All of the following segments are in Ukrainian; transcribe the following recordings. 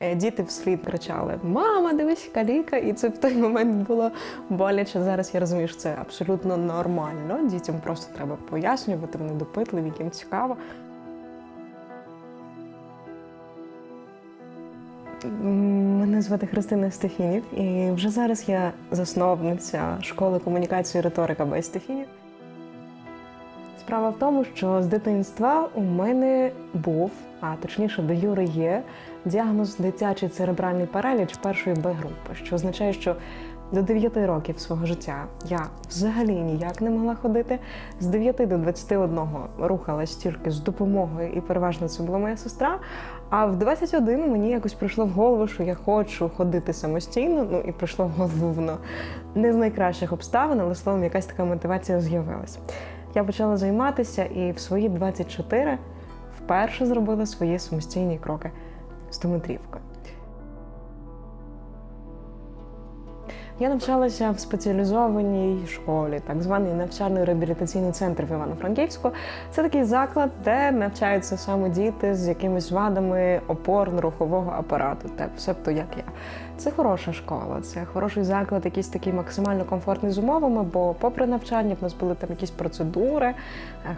Е, Діти вслід кричали: Мама, дивись, каліка! І це в той момент було боляче. Зараз я розумію, що це абсолютно нормально. Дітям просто треба пояснювати, вони допитливі, їм цікаво. Мене звати Христина Стефінів, і вже зараз я засновниця школи комунікації риторика без Стефінів. Справа в тому, що з дитинства у мене був, а точніше, до Юри є діагноз дитячий церебральний параліч першої Б групи, що означає, що до 9 років свого життя я взагалі ніяк не могла ходити. З 9 до 21 рухалась тільки з допомогою, і переважно це була моя сестра. А в 21 мені якось прийшло в голову, що я хочу ходити самостійно. Ну і прийшло в голову воно не з найкращих обставин, але словом, якась така мотивація з'явилася. Я почала займатися і в свої 24 вперше зробила свої самостійні кроки з дометрівкою. Я навчалася в спеціалізованій школі, так званий навчально-реабілітаційний центр в Івано-Франківську. Це такий заклад, де навчаються саме діти з якимись вадами опорно-рухового апарату, так, себто як я. Це хороша школа, це хороший заклад, якийсь такий максимально комфортний з умовами, бо попри навчання в нас були там якісь процедури, е,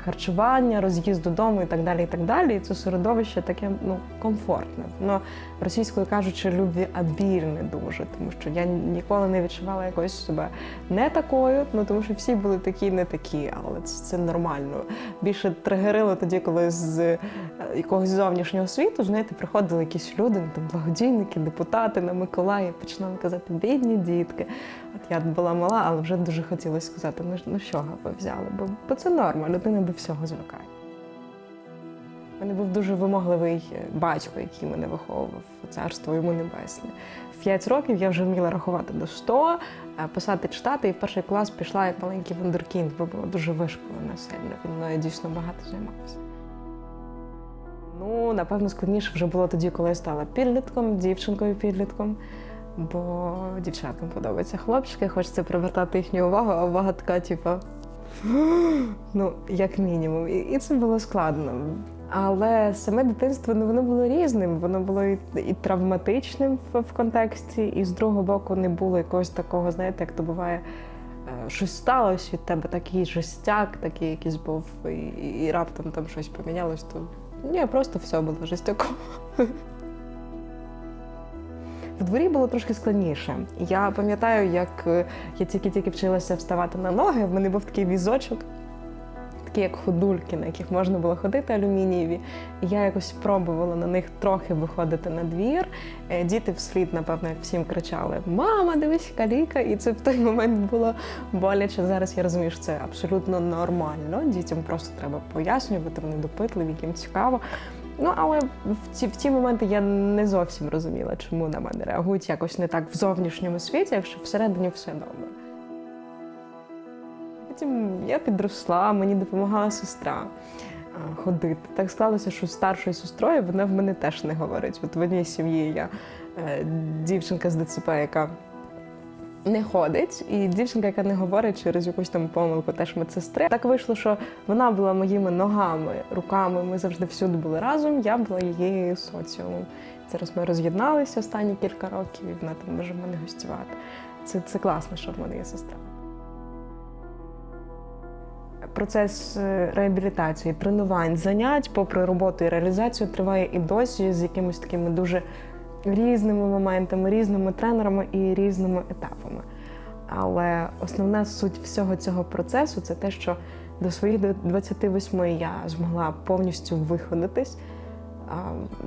харчування, роз'їзд додому і так далі. І так далі. І це середовище таке ну, комфортне. Воно російською кажучи, любвіабільне дуже, тому що я ніколи не відчувала якоїсь себе не такою, ну тому що всі були такі, не такі, але це, це нормально. Більше тригерило тоді, коли з е, якогось зовнішнього світу, знаєте, приходили якісь люди, там благодійники, депутати на Миколаїв, починали казати бідні дітки. От я була мала, але вже дуже хотілося сказати, ну, ну що ви взяли? Бо, бо це норма, людина до всього звикає. У мене був дуже вимогливий е, батько, який мене виховував, царство йому небесне. В 5 років я вже вміла рахувати до 100, е, писати, читати, і в перший клас пішла як маленький вундеркінд, бо була дуже вишколена сильно. Він мною дійсно багато займався. Ну, напевно, складніше вже було тоді, коли я стала підлітком, дівчинкою-підлітком. Бо дівчаткам подобаються хлопчики, хочеться привертати їхню увагу, а увага така, типу, ну, як мінімум. І, це було складно. Але саме дитинство ну, воно було різним, воно було і, і травматичним в, в контексті, і з другого боку не було якогось такого, знаєте, як то буває, е, щось сталося від тебе, такий жестяк, такий якийсь був, і, і, і раптом там щось помінялось, то ні, просто все було жестяково. В дворі було трошки складніше. Я пам'ятаю, як е, я тільки-тільки вчилася вставати на ноги, в мене був такий візочок, такі як ходульки, на яких можна було ходити алюмінієві. Я якось спробувала на них трохи виходити на двір. Е, Діти вслід, напевно, всім кричали: Мама, дивись, каліка! І це в той момент було боляче. Зараз я розумію, що це абсолютно нормально. Дітям просто треба пояснювати, вони допитливі, їм цікаво. Ну, але в ті, в ті моменти я не зовсім розуміла, чому на мене реагують якось не так в зовнішньому світі, якщо всередині все добре. Потім я підросла, мені допомагала сестра ходити. Так склалося, що старшою сестрою вона в мене теж не говорить. От в одній сім'ї я е, дівчинка з ДЦП, яка не ходить, і дівчинка, яка не говорить через якусь там помилку, теж медсестри. Так вийшло, що вона була моїми ногами, руками. Ми завжди всюди були разом. Я була її соціумом. Зараз ми роз'єдналися останні кілька років, і вона там може мене гостювати. Це, це класно, що в мене є сестра. Процес е, реабілітації, тренувань, занять, попри роботу і реалізацію, триває і досі з якимись такими дуже різними моментами, різними тренерами і різними етапами. Але основна суть всього цього процесу це те, що до своїх 28 я змогла повністю виходитись.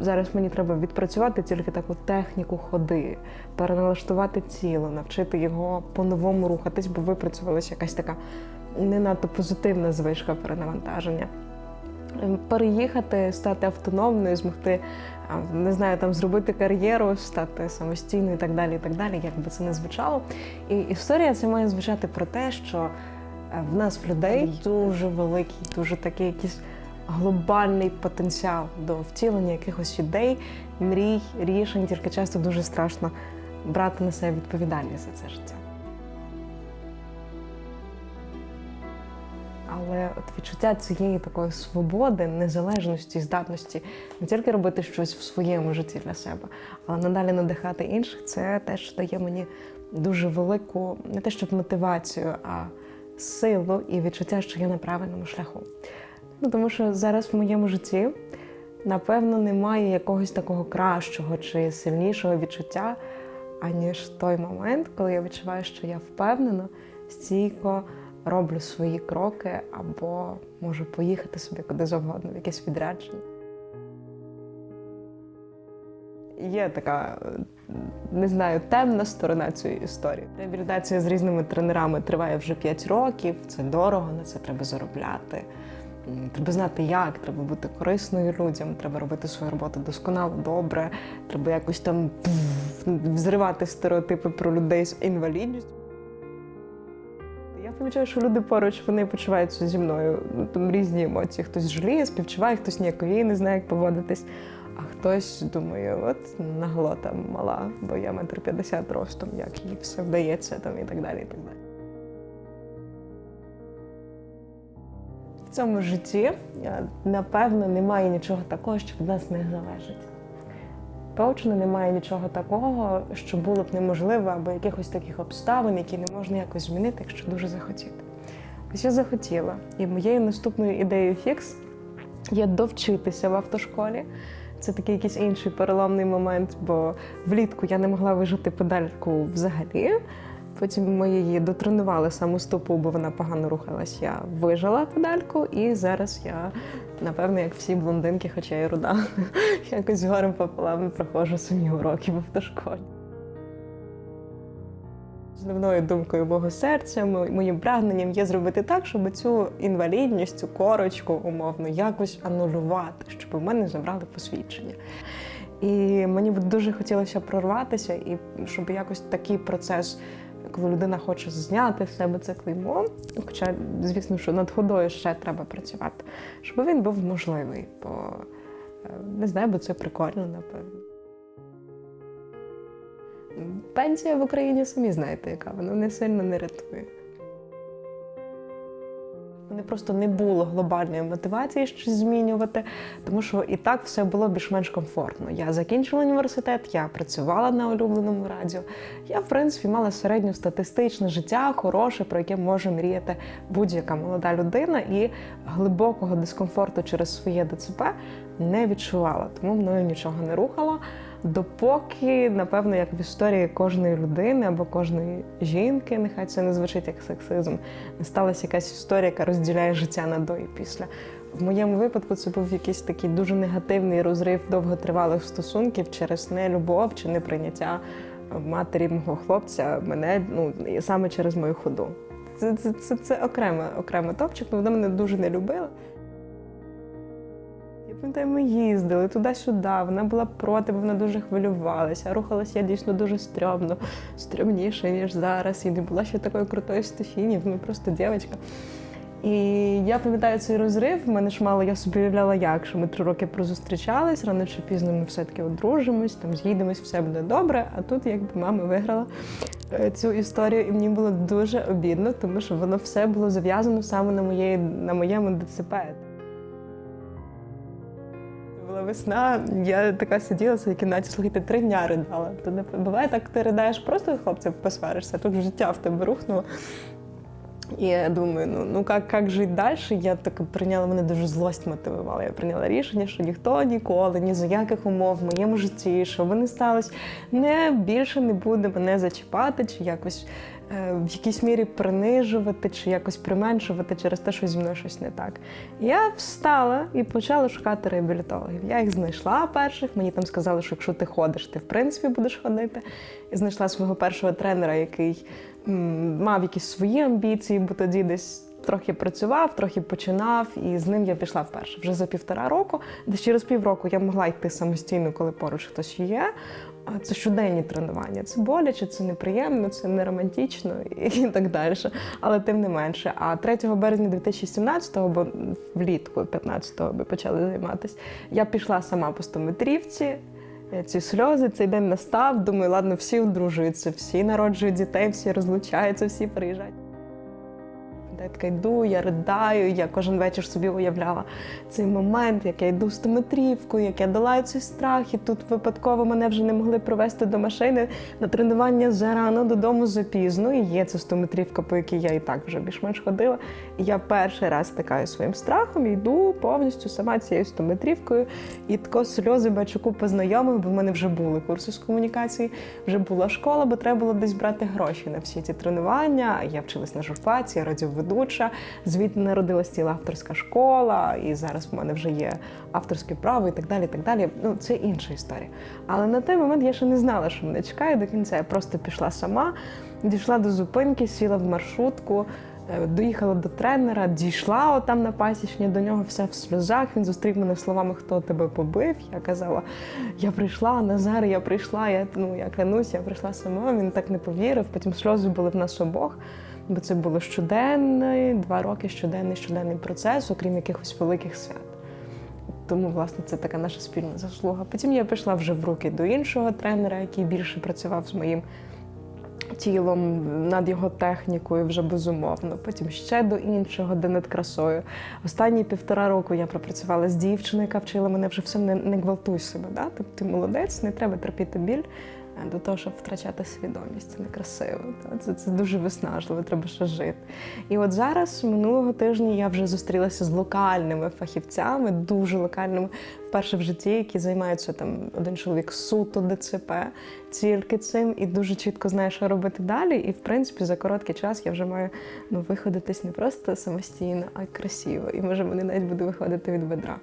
Зараз мені треба відпрацювати тільки таку техніку ходи, переналаштувати тіло, навчити його по-новому рухатись, бо випрацювалася якась така не надто позитивна звичка перенавантаження. Переїхати, стати автономною, змогти не знаю, там зробити кар'єру, стати самостійною і так далі, і так далі, як би це не звучало. І історія це має звучати про те, що е, в нас в людей дуже великий, дуже такий якийсь глобальний потенціал до втілення якихось ідей, мрій, рішень, тільки часто дуже страшно брати на себе відповідальність за це життя. Але от відчуття цієї такої свободи, незалежності, здатності не тільки робити щось в своєму житті для себе, але надалі надихати інших, це теж дає мені дуже велику не те, щоб мотивацію, а силу і відчуття, що я на правильному шляху. Ну тому що зараз в моєму житті, напевно, немає якогось такого кращого чи сильнішого відчуття, аніж той момент, коли я відчуваю, що я впевнено, стійко роблю свої кроки або можу поїхати собі куди завгодно, в якесь відрядження. Є така, не знаю, темна сторона цієї історії. Реабілітація з різними тренерами триває вже 5 років. Це дорого, на це треба заробляти. Треба знати, як, треба бути корисною людям, треба робити свою роботу досконало, добре, треба якось там взривати стереотипи про людей з інвалідністю. Помічаю, що люди поруч вони почуваються зі мною. Ну, Там різні емоції. Хтось жаліє, співчуває, хтось ніяковіє, не знає, як поводитись. А хтось думає, от наглота мала, бо я метр п'ятдесят ростом, як їй все вдається там і так далі. І так далі. В цьому житті, напевно, немає нічого такого, що від нас не залежить. Точно немає нічого такого, що було б неможливо, або якихось таких обставин, які не можна якось змінити, якщо дуже захотіти. Ось я захотіла. І моєю наступною ідеєю фікс є довчитися в автошколі. Це такий якийсь інший переломний момент, бо влітку я не могла вижити педальку взагалі. Потім ми її дотренували саму стопу, бо вона погано рухалась. Я вижила педальку, і зараз я, напевно, як всі блондинки, хоча й руда, якось горем пополам проходжу самі уроки в автошколі. Основною думкою мого серця, моїм прагненням є зробити так, щоб цю інвалідність, цю корочку умовно якось анулювати, щоб у мене забрали посвідчення. І мені б дуже хотілося прорватися, і щоб якось такий процес, коли людина хоче зняти з себе це клеймо, хоча, звісно, що над ходою ще треба працювати, щоб він був можливий. Бо е, не знаю, бо це прикольно, напевно. Пенсія в Україні самі знаєте, яка вона не сильно не рятує. Мене просто не було глобальної мотивації щось змінювати, тому що і так все було більш-менш комфортно. Я закінчила університет, я працювала на улюбленому радіо. Я, в принципі, мала середньостатистичне життя, хороше, про яке може мріяти будь-яка молода людина, і глибокого дискомфорту через своє ДЦП не відчувала, тому мною нічого не рухало. Допоки, напевно, як в історії кожної людини або кожної жінки, нехай це не звучить як сексизм, не сталася якась історія, яка розділяє життя на до і після. В моєму випадку це був якийсь такий дуже негативний розрив довготривалих стосунків через нелюбов чи неприйняття матері мого хлопця мене ну саме через мою ходу. Це, це, це, це окремо, окремо топчик, але вона мене дуже не любила. Пам'ятаю, ми їздили туди-сюди, вона була проти, бо вона дуже хвилювалася. Рухалася я дійсно дуже стрьомно, стрьомніше, ніж зараз. І не була ще такою крутою Стефіні, ну просто дівчинка. І я пам'ятаю цей розрив. В мене ж мало, я собі уявляла, як що ми три роки прозустрічались, рано чи пізно ми все-таки одружимось, там з'їдемось, все буде добре. А тут якби мама виграла е, цю історію, і мені було дуже обідно, тому що воно все було зав'язано саме на моєї на моєму ДЦП. Весна, я така сиділа в своїй кімнаті, слухайте, три дня ридала. То не буває так, ти ридаєш, просто хлопців посваришся, тут життя в тебе рухнуло. І я думаю, ну, ну як, як жити далі? Я так прийняла, мене дуже злость мотивувала. Я прийняла рішення, що ніхто ніколи, ні за яких умов в моєму житті, що би не сталося, не більше не буде мене зачіпати, чи якось в якійсь мірі принижувати, чи якось применшувати через те, що зі мною щось не так. Я встала і почала шукати реабілітологів. Я їх знайшла перших. Мені там сказали, що якщо ти ходиш, ти в принципі будеш ходити. І знайшла свого першого тренера, який м, мав якісь свої амбіції, бо тоді десь трохи працював, трохи починав, і з ним я пішла вперше. Вже за півтора року. Десь через півроку я могла йти самостійно, коли поруч хтось є. Це щоденні тренування. Це боляче, це неприємно, це не романтично і так далі. Але тим не менше. А 3 березня 2017-го, бо влітку 15-го ми почали займатися, я пішла сама по стометрівці. Ці сльози, цей день настав. Думаю, ладно, всі одружуються, всі народжують дітей, всі розлучаються, всі приїжджають. Я така йду, я ридаю, я кожен вечір собі уявляла цей момент, як я йду стометрівкою, як я долаю цей страх, і тут випадково мене вже не могли провести до машини на тренування зарано, додому запізно. І є ця стометрівка, по якій я і так вже більш-менш ходила. І я перший раз стикаю своїм страхом, йду повністю сама цією стометрівкою. І тако сльози бачу купу знайомих, бо в мене вже були курси з комунікації, вже була школа, бо треба було десь брати гроші на всі ці тренування. Я вчилась на журфаці, я радіоведуча. Звідти народилась ціла авторська школа, і зараз в мене вже є авторське право і так далі. і так далі. Ну, це інша історія. Але на той момент я ще не знала, що мене чекає до кінця. Я просто пішла сама, дійшла до зупинки, сіла в маршрутку. е, Доїхала до тренера, дійшла отам на пасічні, до нього все в сльозах. Він зустрів мене словами, хто тебе побив. Я казала, я прийшла, Назар, я прийшла, я ну я клянусь, я прийшла сама. Він так не повірив. Потім сльози були в нас обох, бо це було щоденний, два роки щоденний щоденний процес, окрім якихось великих свят. Тому, власне, це така наша спільна заслуга. Потім я пішла вже в руки до іншого тренера, який більше працював з моїм тілом, над його технікою вже безумовно. Потім ще до іншого, де над красою. Останні півтора року я пропрацювала з дівчиною, яка вчила мене вже все не, не гвалтуй себе. Да? Ти, ти молодець, не треба терпіти біль. До того, щоб втрачати свідомість, це некрасиво. Це, це дуже виснажливо, треба ще жити. І от зараз, минулого тижня, я вже зустрілася з локальними фахівцями, дуже локальними, вперше в житті, які займаються там один чоловік суто ДЦП, тільки цим, і дуже чітко знає, що робити далі. І в принципі за короткий час я вже маю ну, виходитись не просто самостійно, а й красиво. І може мене навіть буде виходити від бедра.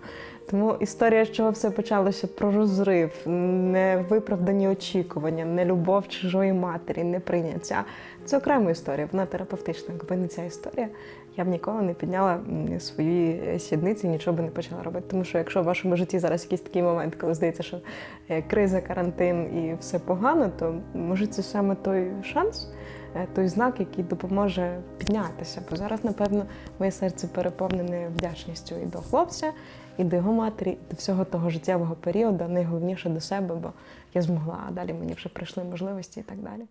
Тому історія, з чого все почалося про розрив, невиправдані очікування, не любов чужої матері, неприйняття. Це окрема історія, вона терапевтична. Якби не ця історія, я б ніколи не підняла свої сідниці і нічого би не почала робити. Тому що якщо в вашому житті зараз якийсь такий момент, коли здається, що е, криза, карантин і все погано, то може це саме той шанс, е, той знак, який допоможе піднятися. Бо зараз, напевно, моє серце переповнене вдячністю і до хлопця, і до його матері, і до всього того життєвого періоду, найголовніше до себе, бо я змогла, а далі мені вже прийшли можливості і так далі.